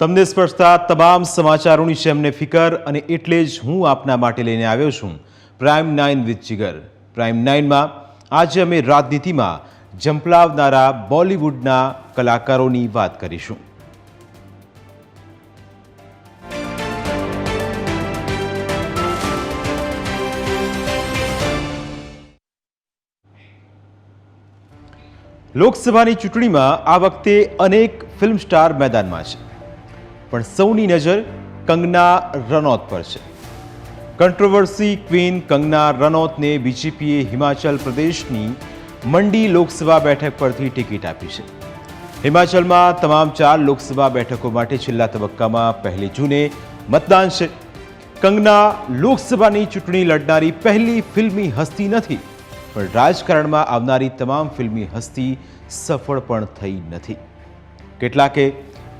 તમને સ્પર્શતા તમામ સમાચારોની છે અમને ફિકર અને એટલે જ હું આપના માટે લઈને આવ્યો છું. Prime nine with Jigar prime નાઇનમાં આજે અમે રાજનીતિમાં ઝંપલાવનારા બોલિવૂડના કલાકારોની વાત કરીશું. લોકસભાની ચૂંટણીમાં આ વખતે અનેક ફિલ્મ સ્ટાર મેદાનમાં છે. પણ સૌની નજર કંગના રનૌત પર છે. કન્ટ્રોવર્સી ક્વીન કંગના રનૌતને બીજેપીએ હિમાચલ પ્રદેશની મંડી લોકસભા બેઠક પરથી ટિકિટ આપી છે. હિમાચલમાં તમામ ચાર લોકસભા બેઠકો માટે છેલ્લા તબક્કામાં પહેલી જૂને મતદાન છે. કંગના લોકસભાની ચૂંટણી લડનારી પહેલી ફિલ્મી હસ્તી નથી, પણ રાજકારણમાં આવનારી તમામ ફિલ્મી હસ્તી સફળ પણ થઈ નથી. કેટલાકે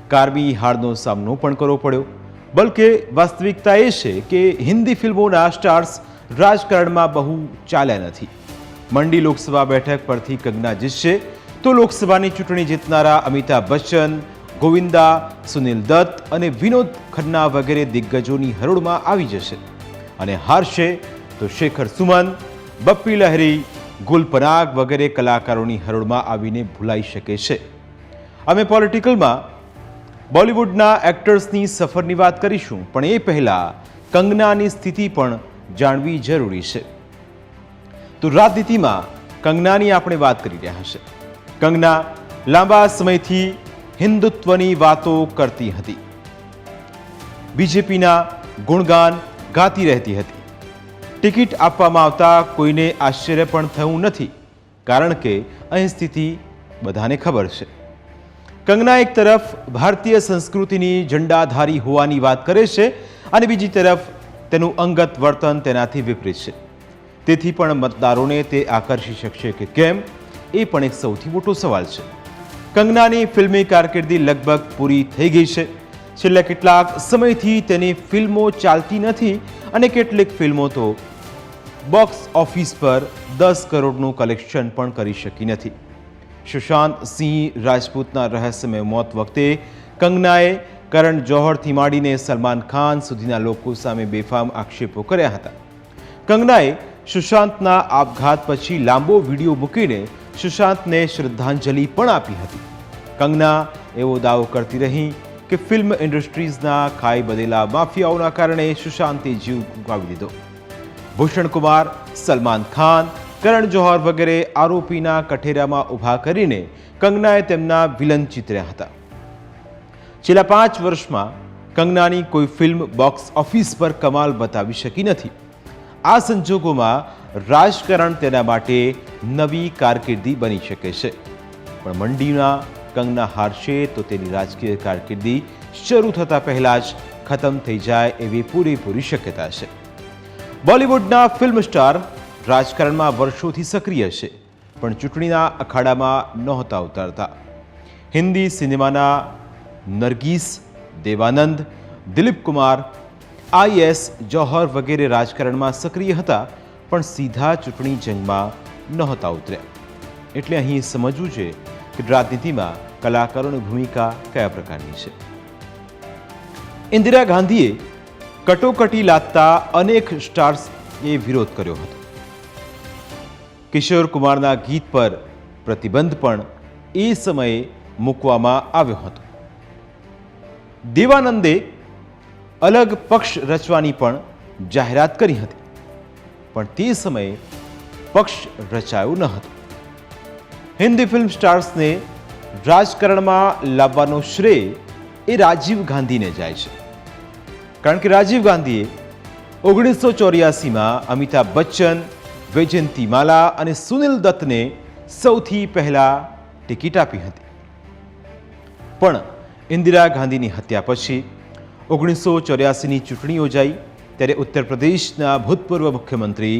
કારમી હારનો સામનો પણ કરવો પડ્યો. બલકે વાસ્તવિકતા એ છે કે હિન્દી ફિલ્મોના સ્ટાર્સ રાજકારણમાં બહુ ચાલ્યા નથી. મંડી લોકસભા બેઠક પરથી કંગના જીતશે તો લોકસભાની ચૂંટણી જીતનારા અમિતાભ બચ્ચન, ગોવિંદા, સુનિલ દત્ત અને વિનોદ ખન્ના વગેરે દિગ્ગજોની હરોળમાં આવી જશે. અને હારશે તો શેખર સુમન, બપ્પી લહેરી ગુલ પરાગ વગેરે કલાકારોની હરોળમાં આવીને ભૂલાઈ શકે છે. અમે પોલિટિકલમાં બોલિવૂડના એક્ટર્સની સફરની વાત કરીશું, પણ એ પહેલાં કંગનાની સ્થિતિ પણ જાણવી જરૂરી છે. તો રાજનીતિમાં કંગનાની આપણે વાત કરી રહ્યા છે. કંગના લાંબા સમયથી હિન્દુત્વની વાતો કરતી હતી. બીજેપીના ગુણગાન ગાતી રહેતી હતી. ટિકિટ આપવામાં આવતા કોઈને આશ્ચર્ય પણ થયું નથી, કારણ કે અહીં સ્થિતિ બધાને ખબર છે. કંગના એક તરફ ભારતીય સંસ્કૃતિની ઝંડાધારી હોવાની વાત કરે છે અને બીજી તરફ તેનું અંગત વર્તન તેનાથી વિપરીત છે. તેથી પણ મતદારોને તે આકર્ષી શકશે કે કેમ? એ પણ એક સૌથી મોટો સવાલ છે. કંગનાની ફિલ્મી કારકિર્દી લગભગ પૂરી થઈ ગઈ છે. છેલ્લા કેટલાક સમયથી તેની ફિલ્મો ચાલતી નથી અને કેટલીક ફિલ્મો તો બોક્સ ઓફિસ પર દસ કરોડનું કલેક્શન પણ કરી શકી નથી. સુશાંત સિંહ રાજપૂતના રહસ્યમય મોત વખતે કંગનાએ કરણ જોહરથી માંડીને સલમાન ખાન સુધીના લોકો સામે બેફામ આક્ષેપો કર્યા હતા. કંગનાએ સુશાંતના આપઘાત પછી લાંબો વીડિયો મૂકીને સુશાંતને શ્રદ્ધાંજલિ પણ આપી હતી. કંગના એવો દાવો કરતી રહી કે ફિલ્મ ઇન્ડસ્ટ્રીઝના ખાઈ બદેલા માફિયાઓના કારણે સુશાંતે જીવ ગુમાવી દીધો. ભૂષણ કુમાર, સલમાન ખાન કરણ જોહર વગેરે આરોપીના કઠેરામાં ઊભા કરીને કંગનાએ તેમના વિલન ચિતર્યા હતા. છેલ્લા પાંચ વર્ષમાં કંગનાની કોઈ ફિલ્મ બોક્સ ઓફિસ પર કમાલ બતાવી શકી નથી. આ સંજોગોમાં રાજકારણ તેના માટે નવી કારકિર્દી બની શકે છે. પણ મંડીના કંગના હારશે તો તેની રાજકીય કારકિર્દી શરૂ થતાં પહેલાં જ ખતમ થઈ જાય એવી પૂરેપૂરી શક્યતા છે. બોલિવૂડના ફિલ્મ સ્ટાર રાજકારણમાં વર્ષોથી સક્રિય છે, પણ ચૂંટણીના અખાડામાં નહોતા ઉતરતા. હિન્દી સિનેમાના નરગીસ, દેવાનંદ, દિલીપ કુમાર આઈએસ જોહર વગેરે રાજકારણમાં સક્રિય હતા, પણ સીધા ચૂંટણી જંગમાં નહોતા ઉતર્યા એટલે અહીં સમજવું છે કે રાજનીતિમાં કલાકારોની ભૂમિકા કયા પ્રકારની છે. ઇન્દિરા ગાંધીએ કટોકટી લાદતા અનેક સ્ટાર્સએ વિરોધ કર્યો હતો. કિશોર કુમારના ગીત પર પ્રતિબંધ પણ એ સમયે મૂકવામાં આવ્યો હતો. દેવાનંદે અલગ પક્ષ રચવાની પણ જાહેરાત કરી હતી, પણ તે સમયે પક્ષ રચાયો ન હતો. હિન્દી ફિલ્મ સ્ટાર્સને રાજકારણમાં લાવવાનો શ્રેય એ રાજીવ ગાંધીને જાય છે. કારણ કે રાજીવ ગાંધીએ ઓગણીસો ચોર્યાસીમાં અમિતાભ બચ્ચન વૈજયંતી માલા અને સુનિલ દત્તને સૌથી પહેલા ટિકિટ આપી હતી. પણ ઇન્દિરા ગાંધીની હત્યા પછી ઓગણીસો ચોર્યાસીની ચૂંટણી યોજાઈ ત્યારે ઉત્તર પ્રદેશના ભૂતપૂર્વ મુખ્યમંત્રી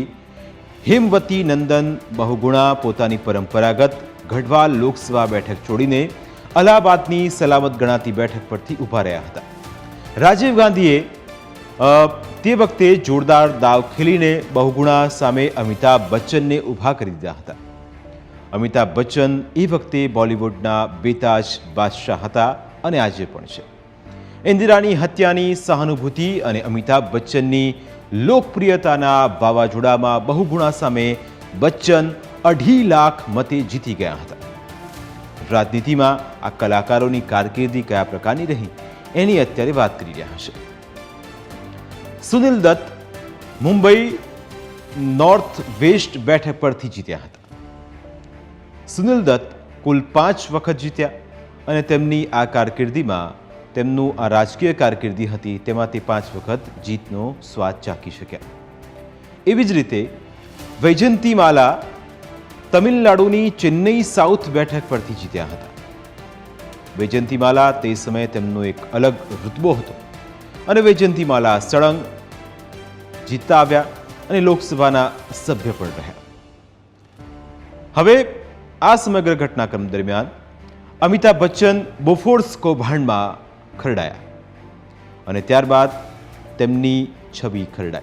હેમવતી નંદન બહુગુણા પોતાની પરંપરાગત ગઢવાલ લોકસભા બેઠક છોડીને અલ્હાબાદની સલામત ગણાતી બેઠક પરથી ઊભા રહ્યા હતા. રાજીવ ગાંધીએ તે વખતે જોરદાર દાવ ખેલીને બહુગુણા સામે અમિતાભ બચ્ચનને ઊભા કરી દીધા હતા. અમિતાભ બચ્ચન એ વખતે બોલિવૂડના બેતાજ બાદશાહ હતા અને આજે પણ છે. ઇન્દિરાની હત્યાની સહાનુભૂતિ અને અમિતાભ બચ્ચનની લોકપ્રિયતાના વાવાઝોડામાં બહુગુણા સામે બચ્ચન અઢી લાખ મતે જીતી ગયા હતા. રાજનીતિમાં આ કલાકારોની કારકિર્દી કયા પ્રકારની રહી, એની અત્યારે વાત કરી રહ્યા છે સુનિલ દત્ત મુંબઈ નોર્થ વેસ્ટ બેઠક પરથી જીત્યા હતા. સુનિલ દત્ત કુલ પાંચ વખત જીત્યા અને તેમની આ કારકિર્દીમાં તેમનું આ રાજકીય કારકિર્દી હતી, તેમાં તે પાંચ વખત જીતનો સ્વાદ ચાખી શક્યા. એવી જ રીતે વૈજંતીમાલા તમિલનાડુની ચેન્નઈ સાઉથ બેઠક પરથી જીત્યા હતા. વૈજંતીમાલા તે સમયે તેમનો એક અલગ ઋતબો હતો અને વૈજંતીમાલા સળંગ જીતતા આવ્યા અને લોકસભાના સભ્ય પણ રહ્યા. હવે આ સમગ્ર ઘટનાક્રમ દરમિયાન અમિતાભ બચ્ચન બોફોર્સ કૌભાંડમાં ખરડાયા અને ત્યારબાદ તેમની છબી ખરડાઈ.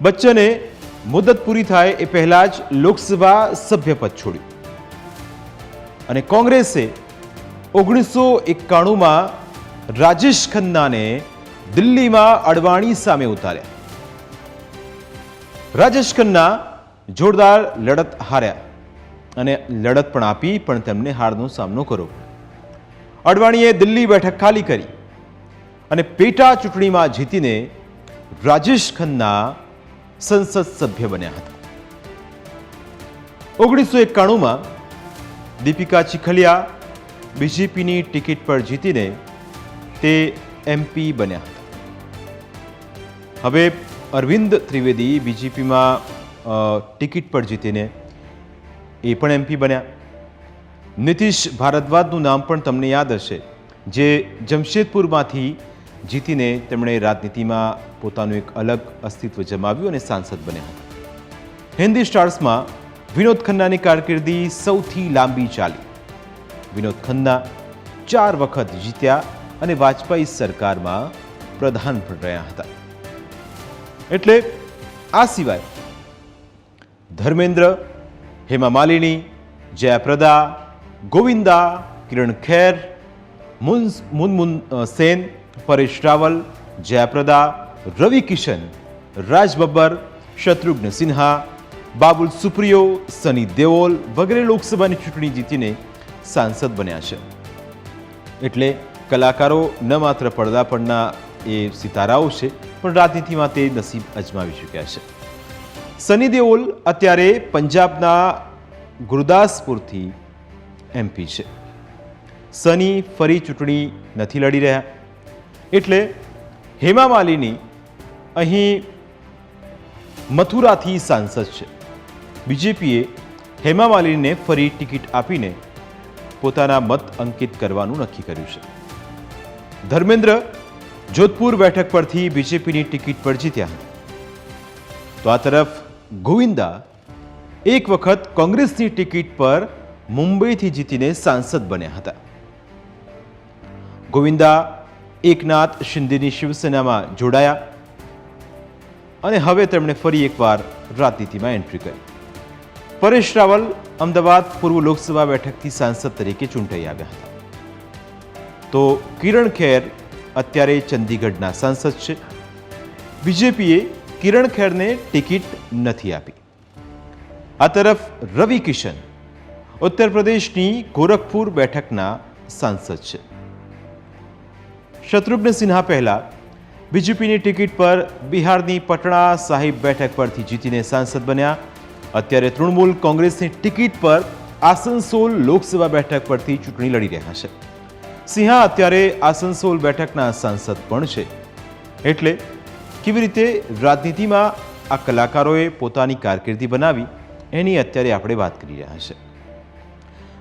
બચ્ચને મુદત પૂરી થાય એ પહેલા જ લોકસભા સભ્યપદ છોડ્યું. અને કોંગ્રેસે ઓગણીસો એકાણુંમાં રાજેશ ખન્નાને દિલ્હીમાં અડવાણી સામે ઉતાર્યા. રાજેશ ખન્ના જોરદાર લડત હાર્યા અને લડત પણ આપી, પણ તેમને હારનો સામનો કરવો અડવાણીએ દિલ્હી બેઠક ખાલી કરી અને પેટા ચૂંટણીમાં જીતીને રાજેશ ખન્ના સંસદ સભ્ય બન્યા હતા. ઓગણીસો એકાણુંમાં દીપિકા ચીખલિયા બીજેપીની ટિકિટ પર જીતીને તે એમપી બન્યા હતા. હવે અરવિંદ ત્રિવેદી બીજેપીમાં ટિકિટ પર જીતીને એ પણ એમપી બન્યા. નીતિશ ભારદ્વાજનું નામ પણ તમને યાદ હશે, જે જમશેદપુરમાંથી જીતીને તેમણે રાજનીતિમાં પોતાનું એક અલગ અસ્તિત્વ જમાવ્યું અને સાંસદ બન્યા હતા. હિન્દી સ્ટાર્સમાં વિનોદ ખન્નાની કારકિર્દી સૌથી લાંબી ચાલી. વિનોદ ખન્ના ચાર વખત જીત્યા અને વાજપેયી સરકારમાં પ્રધાન પણ રહ્યા હતા. એટલે આ સિવાય ધર્મેન્દ્ર, હેમા માલિની, જયાપ્રદા, ગોવિંદા, કિરણ ખેર મુન્સ મુનમુન સેન, પરેશ રાવલ, જયાપ્રદા રવિ કિશન રાજ બબ્બર, શત્રુઘ્ન સિન્હા, બાબુલ સુપ્રિયો, સની દેઓલ વગેરે લોકસભાની ચૂંટણી જીતીને સાંસદ બન્યા છે. એટલે કલાકારો ન માત્ર પડદા પરના એ સિતારાઓ છે પણ રાજનીતિમાં તે નસીબ અજમાવી ચૂક્યા છે. સની દેઓલ અત્યારે પંજાબના ગુરદાસપુરથી એમપી છે. સની ફરી ચૂંટણી નથી લડી રહ્યા. એટલે હેમા માલિની અહીં મથુરાથી સાંસદ છે. બીજેપીએ હેમા માલિનીને ફરી ટિકિટ આપીને પોતાના મત અંકિત કરવાનું નક્કી કર્યું છે. ધર્મેન્દ્ર જોધપુર બેઠક પરથી બીજેપીની ટિકિટ પર જીત્યા. તો આ તરફ ગોવિંદા એક વખત કોંગ્રેસની ટિકિટ પર મુંબઈથી જીતીને સાંસદ બન્યા હતા. ગોવિંદા, એકનાથ શિંદેની શિવસેનામાં જોડાયા અને હવે તેમણે ફરી એકવાર રાજનીતિમાં એન્ટ્રી કરી. પરેશ રાવલ અમદાવાદ પૂર્વ લોકસભા બેઠકથી સાંસદ તરીકે ચૂંટાઈ આવ્યા હતા. તો કિરણ ખેર અત્યારે ચંદીગઢના સાંસદ છે. બીજેપીએ કિરણ ખેરને ટિકિટ નથી આપી. આ તરફ રવિ કિશન ઉત્તર પ્રદેશની ગોરખપુર બેઠકના સાંસદ છે. શત્રુઘ્ન સિન્હા પહેલા બીજેપીની ટિકિટ પર બિહારની પટણા સાહિબ બેઠક પરથી જીતીને સાંસદ બન્યા. અત્યારે તૃણમૂલ કોંગ્રેસની ટિકિટ પર આસનસોલ લોકસભા બેઠક પરથી ચૂંટણી લડી રહ્યા છે. સિંહા અત્યારે આસનસોલ બેઠકના સાંસદ પણ છે. એટલે કેવી રીતે રાજનીતિમાં આ કલાકારોએ પોતાની કારકિર્દી બનાવી, એની અત્યારે આપણે વાત કરી રહ્યા છે.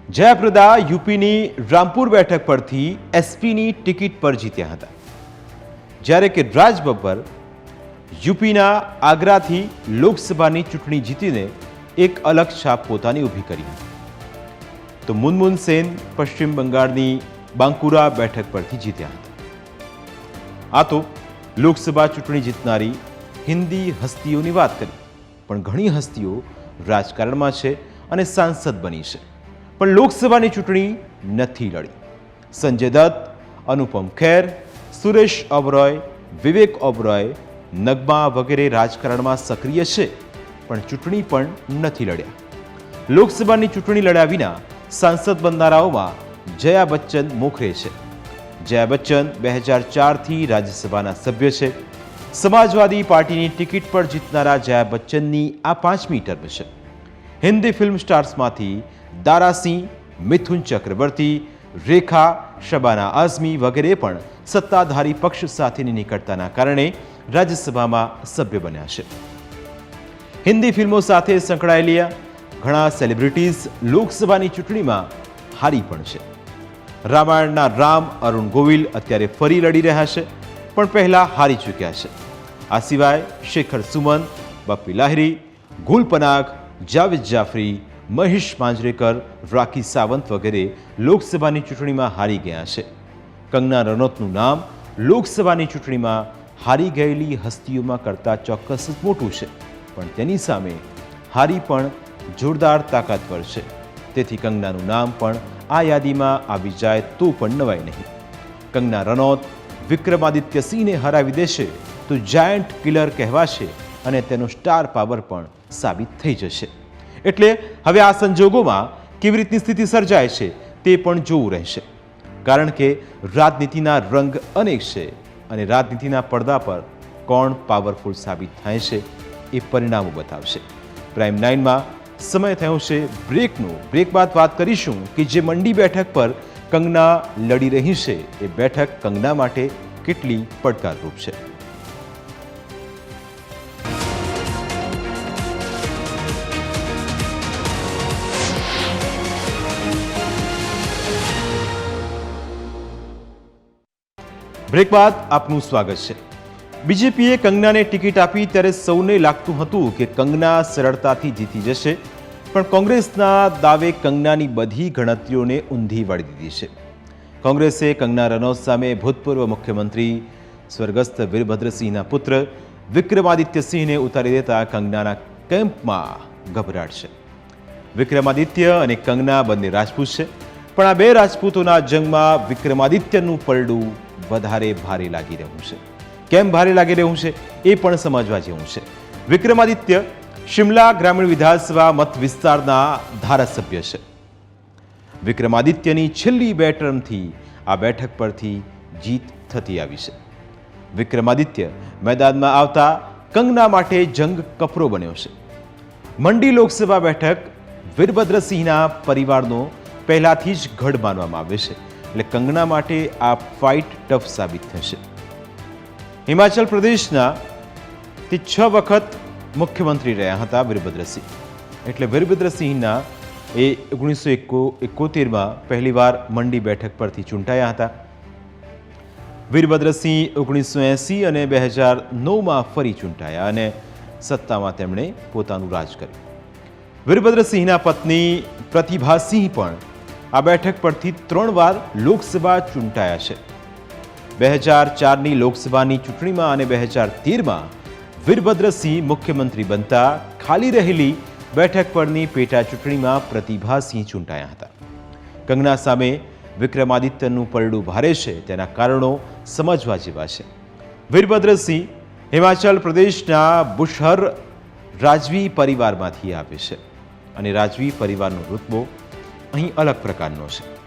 જયાપ્રદા યુપીની રામપુર બેઠક પરથી એસપીની ટિકિટ પર જીત્યા હતા. જ્યારે કે રાજ બબ્બર યુપીના આગ્રાથી લોકસભાની ચૂંટણી જીતીને એક અલગ છાપ પોતાની ઊભી કરી હતી. તો મુનમુન સેન પશ્ચિમ બંગાળની બાંકુરા બેઠક પરથી જીત્યા હતા. આ તો લોકસભા ચૂંટણી જીતનારી હિન્દી હસ્તીઓની વાત કરી. પણ ઘણી હસ્તીઓ રાજકારણમાં છે અને સાંસદ બની છે. પણ લોકસભાની ચૂંટણી નથી લડી. સંજય દત્ત, અનુપમ ખેર, સુરેશ ઓબરોય વિવેક ઓબરોય નગમા વગેરે રાજકારણમાં સક્રિય છે, પણ ચૂંટણી પણ નથી લડ્યા. લોકસભાની ચૂંટણી લડ્યા વિના સાંસદ બનનારાઓમાં જયા બચ્ચન મોખરે છે. જયા બચ્ચન બે હજાર ચારથી રાજ્યસભાના સભ્ય છે. સમાજવાદી પાર્ટીની ટિકિટ પર જીતનારા જયા બચ્ચનની આ પાંચમી ટર્મ છે હિન્દી ફિલ્મ સ્ટાર્સમાંથી દારાસિંહ, મિથુન ચક્રવર્તી, રેખા, શબાના આઝમી વગેરે પણ સત્તાધારી પક્ષ સાથેની નિકટતાના કારણે રાજ્યસભામાં સભ્ય બન્યા છે. હિન્દી ફિલ્મો સાથે સંકળાયેલી ઘણા સેલિબ્રિટીઝ લોકસભાની ચૂંટણીમાં હારી પણ છે. રામાયણના રામ, અરુણ ગોવિલ અત્યારે ફરી લડી રહ્યા છે, પણ પહેલાં હારી ચૂક્યા છે. આ સિવાય શેખર સુમન બપ્પી લાહિરી, ગુલ પનાગ, જાવેદ જાફરી, મહેશ માંજરેકર, રાખી સાવંત વગેરે લોકસભાની ચૂંટણીમાં હારી ગયા છે. કંગના રનૌતનું નામ લોકસભાની ચૂંટણીમાં હારી ગયેલી હસ્તીઓમાં કરતાં ચોક્કસ મોટું છે, પણ તેની સામે હારી પણ જોરદાર તાકાતવર છે. તેથી કંગનાનું નામ પણ આ યાદીમાં આવી જાય તો પણ નવાય નહીં. કંગના રનૌત વિક્રમાદિત્ય સિંહને હરાવી દેશે તો જાયન્ટ કિલર કહેવાશે અને તેનો સ્ટાર પાવર પણ સાબિત થઈ જશે. એટલે હવે આ સંજોગોમાં કેવી રીતની સ્થિતિ સર્જાય છે તે પણ જોવું રહેશે. કારણ કે રાજનીતિના રંગ અનેક છે અને રાજનીતિના પડદા પર કોણ પાવરફુલ સાબિત થાય છે એ પરિણામો બતાવશે. પ્રાઇમ નાઇનમાં સમય થયો છે બ્રેકનો. બ્રેક બાદ વાત કરીશું કે જે મંડી બેઠક પર કંગના લડી રહી છે. એ બેઠક કંગના માટે કેટલી પડકારરૂપ છે? બ્રેક બાદ આપનું સ્વાગત છે. બીજેપીએ કંગનાને ટિકિટ આપી ત્યારે સૌને લાગતું હતું કે કંગના સરળતાથી જીતી જશે, પણ કોંગ્રેસના દાવે કંગનાની બધી ગણતરીઓને ઊંધી વાળી દીધી છે. કોંગ્રેસે કંગના રનૌત સામે ભૂતપૂર્વ મુખ્યમંત્રી સ્વર્ગસ્થ વીરભદ્રસિંહના પુત્ર વિક્રમાદિત્યસિંહને ઉતારી દેતા કંગનાના કેમ્પમાં ગભરાટ છે. વિક્રમાદિત્ય અને કંગના બંને રાજપૂત છે, પણ આ બે રાજપૂતોના જંગમાં વિક્રમાદિત્યનું પલડું વધારે ભારે લાગી રહ્યું છે. કેમ ભારે લાગી રહ્યું છે એ પણ સમજવા જેવું છે. વિક્રમાદિત્ય શિમલા ગ્રામીણ વિધાનસભા મત વિસ્તારના ધારાસભ્ય છે. વિક્રમાદિત્યની છેલ્લી બે ટર્મથી આ બેઠક પરથી જીત થતી આવી છે. વિક્રમાદિત્ય મેદાનમાં આવતા કંગના માટે જંગ કપરો બન્યો છે. મંડી લોકસભા બેઠક વીરભદ્રસિંહના પરિવારનો પહેલાથી જ ગઢ માનવામાં આવે છે. એટલે કંગના માટે આ ફાઇટ ટફ સાબિત થશે. હિમાચલ પ્રદેશના તે છ વખત મુખ્યમંત્રી રહ્યા હતા વીરભદ્રસિંહ. એટલે વીરભદ્રસિંહના એ ઓગણીસો એકો એકોતેરમાં પહેલીવાર મંડી બેઠક પરથી ચૂંટાયા હતા. વીરભદ્રસિંહ ઓગણીસો એંસી અને બે હજાર નવમાં ફરી ચૂંટાયા અને સત્તામાં તેમણે પોતાનું રાજ કર્યું. વીરભદ્રસિંહના પત્ની પ્રતિભાસિંહ પણ આ બેઠક પરથી ત્રણ વાર લોકસભા ચૂંટાયા છે. બે હજાર ચારની લોકસભાની ચૂંટણીમાં અને બે હજાર તેરમાં વીરભદ્રસિંહ મુખ્યમંત્રી બનતા ખાલી રહેલી બેઠક પરની પેટા ચૂંટણીમાં પ્રતિભાસિંહ ચૂંટાયા હતા. કંગના સામે વિક્રમાદિત્યનું પરડું ભારે છે, તેના કારણો સમજવા જેવા છે. વીરભદ્રસિંહ હિમાચલ પ્રદેશના બુશહર રાજવી પરિવારમાંથી આવે છે અને રાજવી પરિવારનો ઋતબો અહીં અલગ પ્રકારનો છે.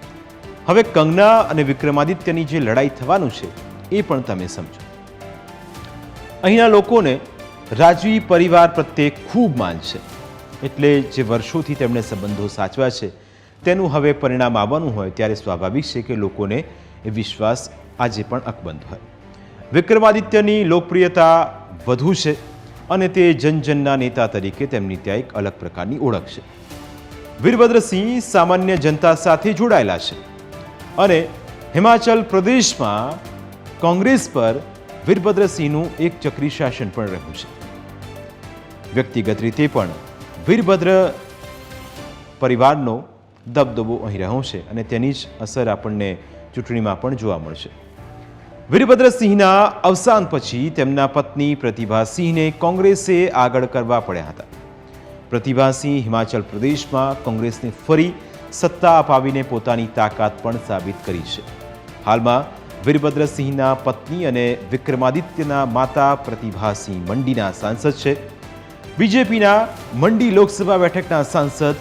હવે કંગના અને વિક્રમાદિત્યની જે લડાઈ થવાનું છે, એ પણ તમે સમજો. અહીંના લોકોને રાજવી પરિવાર પ્રત્યે ખૂબ માન છે. એટલે જે વર્ષોથી તેમણે સંબંધો સાચવા છે, તેનું હવે પરિણામ આવવાનું હોય ત્યારે સ્વાભાવિક છે કે લોકોને એ વિશ્વાસ આજે પણ અકબંધ હોય. વિક્રમાદિત્યની લોકપ્રિયતા વધુ છે અને તે જનજનના નેતા તરીકે તેમની ત્યાં એક અલગ પ્રકારની ઓળખ છે. વીરભદ્રસિંહ સામાન્ય જનતા સાથે જોડાયેલા છે. અને હિમાચલ પ્રદેશમાં કોંગ્રેસ પર વીરભદ્રસિંહનું એક ચક્રી શાસન પણ રહ્યું છે. વ્યક્તિગત રીતે પણ વીરભદ્ર પરિવારનો દબદબો અહીં રહ્યો છે અને તેની જ અસર આપણને ચૂંટણીમાં પણ જોવા મળશે. વીરભદ્રસિંહના અવસાન પછી તેમના પત્ની પ્રતિભાસિંહને કોંગ્રેસે આગળ કરવા પડ્યા હતા. પ્રતિભાસિંહ હિમાચલ પ્રદેશમાં કોંગ્રેસને ફરી સત્તા અપાવીને પોતાની તાકાત પણ સાબિત કરી છે. હાલમાં વીરભદ્રસિંહના પત્ની અને વિક્રમાદિત્યના માતા પ્રતિભાસિંહ મંડીના સાંસદ છે. બીજેપીના મંડી લોકસભા બેઠકના સાંસદ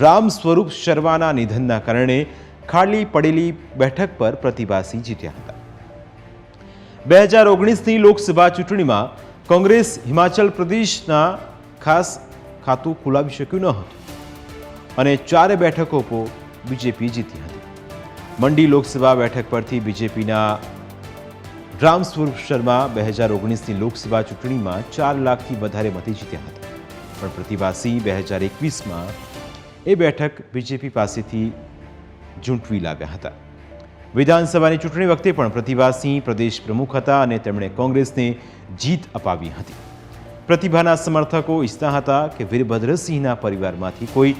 રામ સ્વરૂપ શર્માના નિધનના કારણે ખાલી પડેલી બેઠક પર પ્રતિભાસિંહ જીત્યા હતા. બે હજાર ઓગણીસની લોકસભા ચૂંટણીમાં કોંગ્રેસ, હિમાચલ પ્રદેશના ખાસ ખાતું ખોલાવી શક્યું ન હતું. અને ચારે બેઠકો પર બીજેપી જીતી હતી. મંડી લોકસભા બેઠક પરથી બીજેપીના રામ સ્વરૂપ શર્મા બે હજાર ઓગણીસની લોકસભા ચૂંટણીમાં ચાર લાખથી વધારે મતે જીત્યા હતા. પણ પ્રતિભાસિંહ બે હજાર એકવીસમાં એ બેઠક બીજેપી પાસેથી ઝૂંટવી લાવ્યા હતા. વિધાનસભાની ચૂંટણી વખતે પણ પ્રતિભાસિંહ પ્રદેશ પ્રમુખ હતા અને તેમણે કોંગ્રેસને જીત અપાવી હતી. પ્રતિભાના સમર્થકો ઈચ્છતા હતા કે વીરભદ્રસિંહના પરિવારમાંથી કોઈ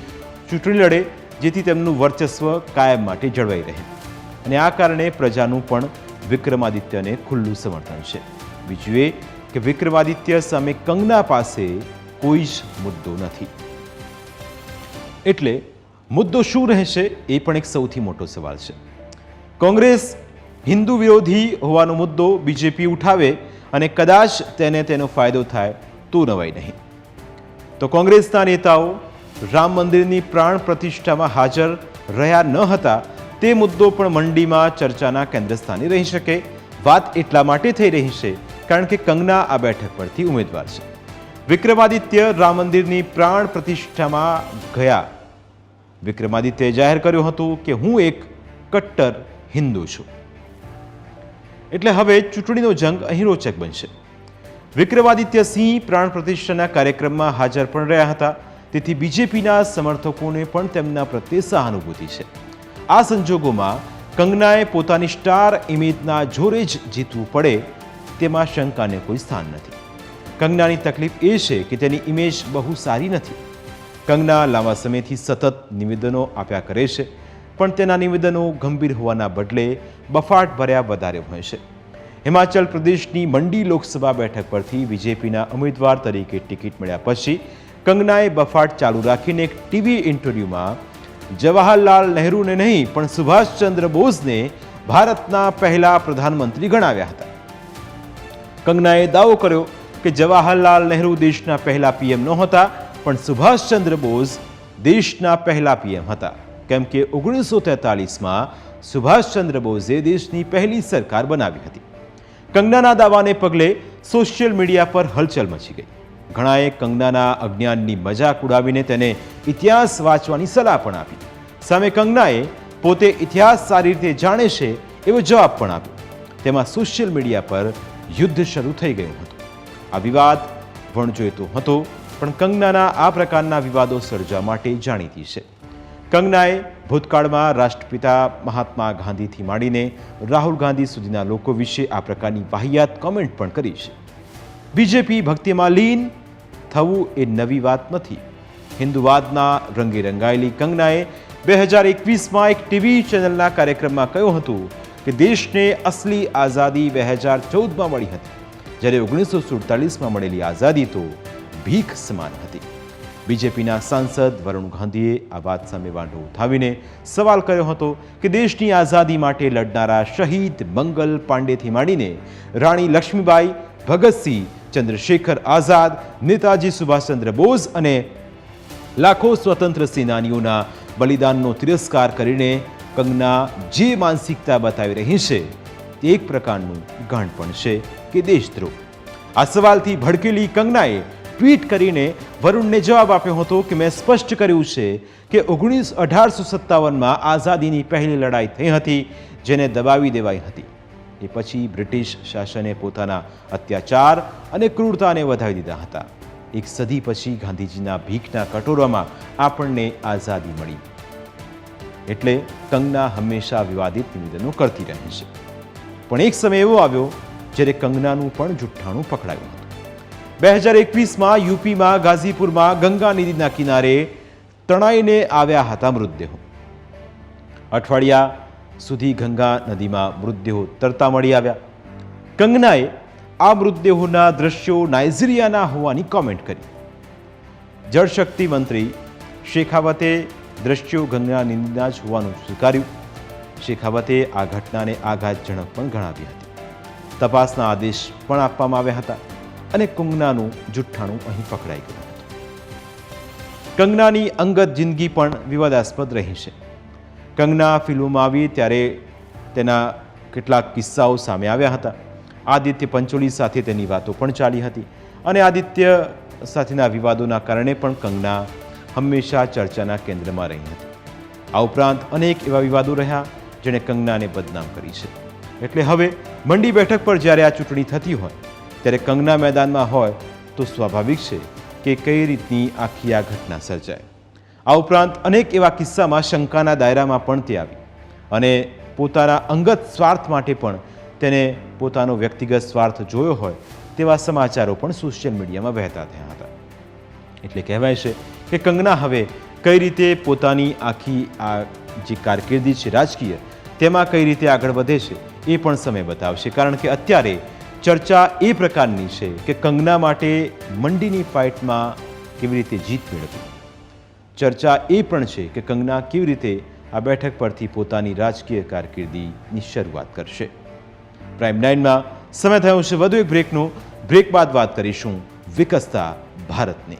ચૂંટણી લડે, જેથી તેમનું વર્ચસ્વ કાયમ માટે જળવાઈ રહે. અને આ કારણે પ્રજાનું પણ વિક્રમાદિત્યને ખુલ્લું સમર્થન છે. બીજું એ કે વિક્રમાદિત્ય સામે કંગના પાસે કોઈ જ મુદ્દો નથી. એટલે મુદ્દો શું રહેશે એ પણ એક સૌથી મોટો સવાલ છે. કોંગ્રેસ હિન્દુ વિરોધી હોવાનો મુદ્દો બીજેપી ઉઠાવે અને કદાચ તેને તેનો ફાયદો થાય તો નવાય નહીં. તો કોંગ્રેસના નેતાઓ રામ મંદિરની પ્રાણ પ્રતિષ્ઠામાં હાજર રહ્યા ન હતા, તે મુદ્દો પણ મંડીમાં ચર્ચાના કેન્દ્રસ્થાને રહી શકે. વાત એટલા માટે થઈ રહી છે, કારણ કે કંગના આ બેઠક પરથી ઉમેદવાર છે. વિક્રમાદિત્ય રામ મંદિરની પ્રાણ પ્રતિષ્ઠામાં ગયા. વિક્રમાદિત્યએ જાહેર કર્યું હતું કે હું એક કટ્ટર હિન્દુ છું. એટલે હવે ચૂંટણીનો જંગ અહીં રોચક બનશે. વિક્રમાદિત્ય સિંહ પ્રાણ પ્રતિષ્ઠાના કાર્યક્રમમાં હાજર પણ રહ્યા હતા. તેથી બીજેપીના સમર્થકોને પણ તેમના પ્રત્યે સહાનુભૂતિ છે. આ સંજોગોમાં કંગનાએ પોતાની સ્ટાર ઇમેજના જોરે જ જીતવું પડે તેમાં શંકાને કોઈ સ્થાન નથી. કંગનાની તકલીફ એ છે કે તેની ઇમેજ બહુ સારી નથી. કંગના લાંબા સમયથી સતત નિવેદનો આપ્યા કરે છે, પણ તેના નિવેદનો ગંભીર હોવાના બદલે બફાટ ભર્યા વધારે હોય છે. હિમાચલ પ્રદેશની મંડી લોકસભા બેઠક પરથી બીજેપીના ઉમેદવાર તરીકે ટિકિટ મળ્યા પછી કંગનાએ બફાટ ચાલુ રાખીને એક ટીવી ઇન્ટરવ્યૂમાં જવાહરલાલ નહેરુને નહીં, પણ સુભાષચંદ્ર બોઝને ભારતના પહેલા પ્રધાનમંત્રી ગણાવ્યા હતા. કંગનાએ દાવો કર્યો કે જવાહરલાલ નહેરુ દેશના પહેલા પીએમ નહોતા, પણ સુભાષચંદ્ર બોઝ દેશના પહેલા પીએમ હતા. કેમ કે ઓગણીસો તેતાલીસમાં સુભાષચંદ્ર બોઝે દેશની પહેલી સરકાર બનાવી હતી. કંગનાના દાવાને પગલે સોશિયલ મીડિયા પર હલચલ મચી ગઈ. ઘણાએ કંગનાના અજ્ઞાનની મજાક ઉડાવીને તેને ઇતિહાસ વાંચવાની સલાહ પણ આપી. સામે કંગનાએ પોતે ઇતિહાસ સારી રીતે જાણે છે એવો જવાબ પણ આપ્યો. તેમાં સોશિયલ મીડિયા પર યુદ્ધ શરૂ થઈ ગયું હતું. આ વિવાદ વણજોઈતો હતો, પણ કંગનાના આ પ્રકારના વિવાદો સર્જવા માટે જાણીતી છે. કંગનાએ ભૂતકાળમાં રાષ્ટ્રપિતા મહાત્મા ગાંધીથી માંડીને રાહુલ ગાંધી સુધીના લોકો વિશે આ પ્રકારની વાહિયાત કોમેન્ટ પણ કરી છે. બીજેપી ભક્તિમાં લીન થવું એ નવી વાત નથી. હિન્દુવાદના રંગે રંગાયેલી કંગનાએ બે હજાર એકવીસમાં એક ટીવી ચેનલના કાર્યક્રમમાં કહ્યું હતું કે દેશને અસલી આઝાદી બે હજાર ચૌદમાં મળી હતી. જ્યારે ઓગણીસો સુડતાલીસમાં મળેલી આઝાદી તો ભીખ સમાન હતી. બીજેપીના સાંસદ વરુણ ગાંધીએ આ વાત સામે વાંઢો ઉઠાવીને સવાલ કર્યો હતો કે દેશની આઝાદી માટે લડનારા શહીદ મંગલ પાંડેથી માંડીને રાણી લક્ષ્મીબાઈ, ભગતસિંહ ચંદ્રશેખર આઝાદ, નેતાજી સુભાષચંદ્ર બોઝ અને લાખો સ્વતંત્ર સેનાનીઓના બલિદાનનો તિરસ્કાર કરીને કંગના જે માનસિકતા બતાવી રહી છે, તે એક પ્રકારનું ગાંડપણ છે કે દેશદ્રોહ. આ સવાલથી ભડકેલી કંગનાએ ટ્વીટ કરીને વરુણને જવાબ આપ્યો હતો કે મેં સ્પષ્ટ કર્યું છે કે ઓગણીસ અઢારસો સત્તાવનમાં આઝાદીની પહેલી લડાઈ થઈ હતી, જેને દબાવી દેવાઈ હતી. એ પછી બ્રિટિશ શાસને પોતાના અત્યાચાર અને ક્રૂરતાને વધાવી દીધા હતા. એક સદી પછી ગાંધીજીના ભીખના કટોરામાં આપણને આઝાદી મળી. એટલે કંગના હંમેશા વિવાદિત નિવેદનો કરતી રહે છે. પણ એક સમય એવો આવ્યો જ્યારે કંગનાનું પણ જુઠ્ઠાણું પકડાયું હતું. બે હજાર એકવીસમાં યુપીમાં, ગાઝીપુરમાં, ગંગા નદીના કિનારે તણાઈને આવ્યા હતા મૃતદેહો. અઠવાડિયા સુધી ગંગા નદીમાં મૃતદેહો તરતા મળી આવ્યા. કંગનાએ આ મૃતદેહોના દ્રશ્યો નાઇજીરિયાના હોવાની કોમેન્ટ કરી. જળશક્તિ મંત્રી શેખાવતે દ્રશ્યો ગંગા નદીના જ હોવાનું સ્વીકાર્યું. શેખાવતે આ ઘટનાને આઘાતજનક પણ ગણાવી હતી. તપાસના આદેશ પણ આપવામાં આવ્યા હતા અને કંગનાનું જુઠ્ઠાણું અહીં પકડાઈ ગયું કંગનાની અંગત જિંદગી પણ વિવાદાસ્પદ રહી છે. કંગના ફિલ્મોમાં આવી ત્યારે તેના કેટલાક કિસ્સાઓ સામે આવ્યા હતા. આદિત્ય પંચોલી સાથે તેની વાતો પણ ચાલી હતી અને આદિત્ય સાથેના વિવાદોના કારણે પણ કંગના હંમેશા ચર્ચાના કેન્દ્રમાં રહી હતી. આ ઉપરાંત અનેક એવા વિવાદો રહ્યા જેણે કંગનાને બદનામ કરી છે. એટલે હવે મંડી બેઠક પર જ્યારે આ ચૂંટણી થતી હોય, ત્યારે કંગના મેદાનમાં હોય તો સ્વાભાવિક છે કે કઈ રીતની આખી આ ઘટના સર્જાય. આ ઉપરાંત અનેક એવા કિસ્સામાં શંકાના દાયરામાં પણ તે આવી. અને પોતાના અંગત સ્વાર્થ માટે પણ તેને પોતાનો વ્યક્તિગત સ્વાર્થ જોયો હોય તેવા સમાચારો પણ સોશિયલ મીડિયામાં વહેતા થયા હતા. એટલે કહેવાય છે કે કંગના હવે કઈ રીતે પોતાની આખી આ જે કારકિર્દી છે રાજકીય, તેમાં કઈ રીતે આગળ વધે છે એ પણ સમય બતાવશે. કારણ કે અત્યારે ચર્ચા એ પ્રકારની છે કે કંગના માટે મંડીની ફાઇટમાં કેવી રીતે જીત મેળવવી. ચર્ચા એ પણ છે કે કંગના કેવી રીતે આ બેઠક પરથી પોતાની રાજકીય કારકિર્દીની શરૂઆત કરશે. પ્રાઇમ નાઇનમાં સમય થયો છે, વધુ એક બ્રેકનો બ્રેક બાદ વાત કરીશું વિકસતા ભારતની.